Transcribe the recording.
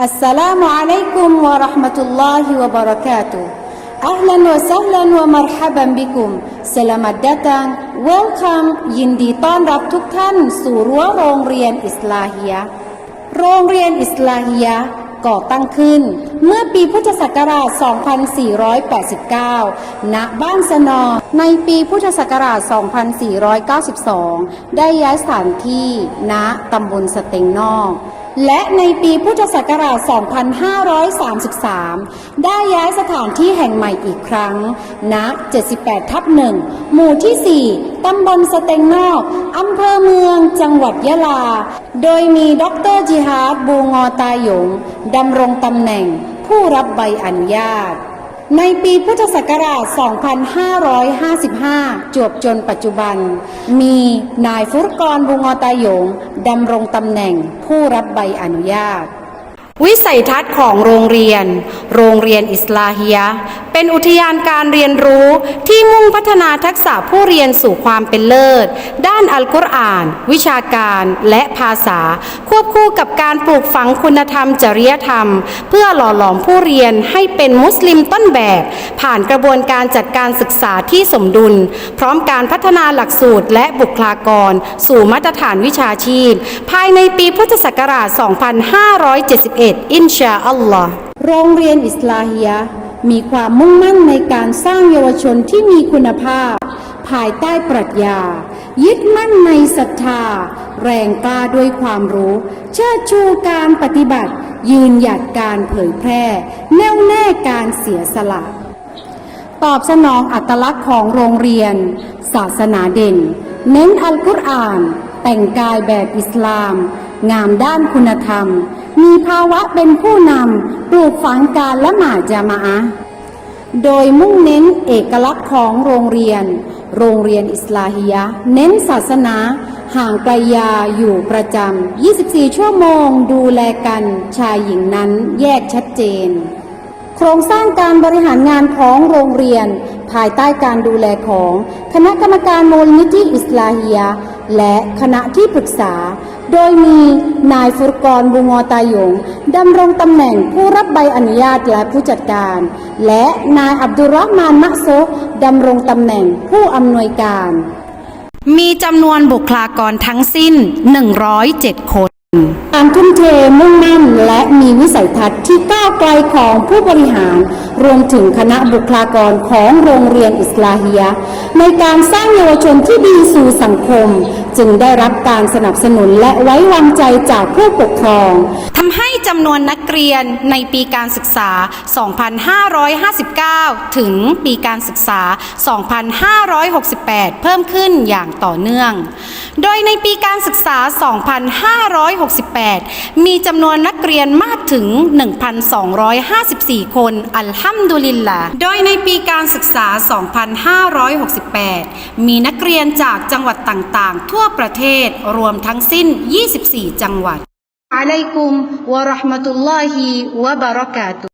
السلام عليكم ورحمة الله وبركاته أهلا وسهلا ومرحبا بكم Selamat datang Welcome ยินดีต้อนรับทุกท่านสู่รั้วโรงเรียนอิสลาฮียะห์โรงเรียนอิสลาฮียะห์ก่อตั้งขึ้น เมื่อปีพุทธศักราช 2489 ณ บ้านสนอ ในปีพุทธศักราช 2492 ได้ย้ายสถานที่ณตำบลสเต็งนอก และในปีพุทธศักราช 2533 ได้ย้ายสถานที่แห่งใหม่อีกครั้ง ณ 78 ทับหนึ่งหมู่ที่ 4 ตำบลสเตงนอก อำเภอเมือง จังหวัดยะลา โดยมีดรจิฮาร์บูงอตาหยงดำรงตำแหน่งผู้รับใบอนุญาต ในปีพุทธศักราช 2555 จวบจนปัจจุบัน มีนายฟุรกรบุงอตายงดำรงตำแหน่งผู้รับใบอนุญาต วิสัยทัศน์ของโรงเรียน โรงเรียนอิสลาเฮีย เป็นอุทยานการเรียนรู้ที่มุ่งพัฒนาทักษะผู้เรียนสู่ความเป็นเลิศ ด้านอัลกุรอาน วิชาการและภาษา ควบคู่กับการปลูกฝังคุณธรรมจริยธรรม เพื่อหล่อหลอมผู้เรียนให้เป็นมุสลิมต้นแบบ ผ่านกระบวนการจัดการศึกษาที่สมดุล พร้อมการพัฒนาหลักสูตรและบุคลากร สู่มาตรฐานวิชาชีพ ภายในปีพุทธศักราช 2571อินชาอัลลอฮ์โรงเรียนอิสลาฮียะมีความมุ่งมั่นในการสร้างเยาวชนที่มีคุณภาพ ภายใต้ปรัชญา ยึดมั่นในศรัทธา แรงกล้าด้วยความรู้ เชิดชูการปฏิบัติ ยืนหยัดการเผยแพร่ แน่วแน่การเสียสละตอบสนองอัตลักษณ์ของโรงเรียน ศาสนาเด่น เน้นอัลกุรอาน แต่งกายแบบอิสลาม งามด้านคุณธรรม มีภาวะเป็นผู้นำปลูกฝังการละหมาดจามะอะห์โดยมุ่งเน้นเอกลักษณ์ของโรงเรียน โรงเรียนอิสลาฮียะเน้นศาสนา ห่างไกลยาอยู่ประจำ 24 ชั่วโมงดูแลกัน ชายหญิงนั้นแยกชัดเจน โครงสร้างการบริหารงานของโรงเรียน ภายใต้การดูแลของ คณะกรรมการมูลนิธิอิสลาฮียะ และคณะที่ปรึกษา โดยมีนายฟุรกรบุงอตาหยงดำรงตำแหน่งผู้รับใบอนุญาตและผู้จัดการ และนายอับดุลรอห์มานมะโซดำรงตำแหน่งผู้อำนวยการ มีจำนวนบุคลากรทั้งสิ้น 107 คน การทุ่มเทมุ่งมั่นและมีวิสัยทัศน์ที่ก้าวไกลของผู้บริหาร รวมถึงคณะบุคลากรของโรงเรียนอิสลาฮีย ในการสร้างเยาวชนที่ดีสู่สังคม จึงได้รับการสนับสนุนและไว้วางใจจากผู้ปกครองทำให้จำนวนนักเรียนในปีการศึกษา 2559 ถึงปีการศึกษา 2568 เพิ่มขึ้นอย่างต่อเนื่อง โดยในปีการศึกษา 2,500 2568 มีจำนวนนักเรียนมากถึง 1,254 คน อัลฮัมดุลิลลาห์โดยในปีการศึกษา 2568 มีนักเรียนจากจังหวัดต่างๆ ทั่วประเทศรวมทั้งสิ้น 24 จังหวัดอะลัยกุมวะราะห์มะตุลลอฮิวะบะเราะกาตุ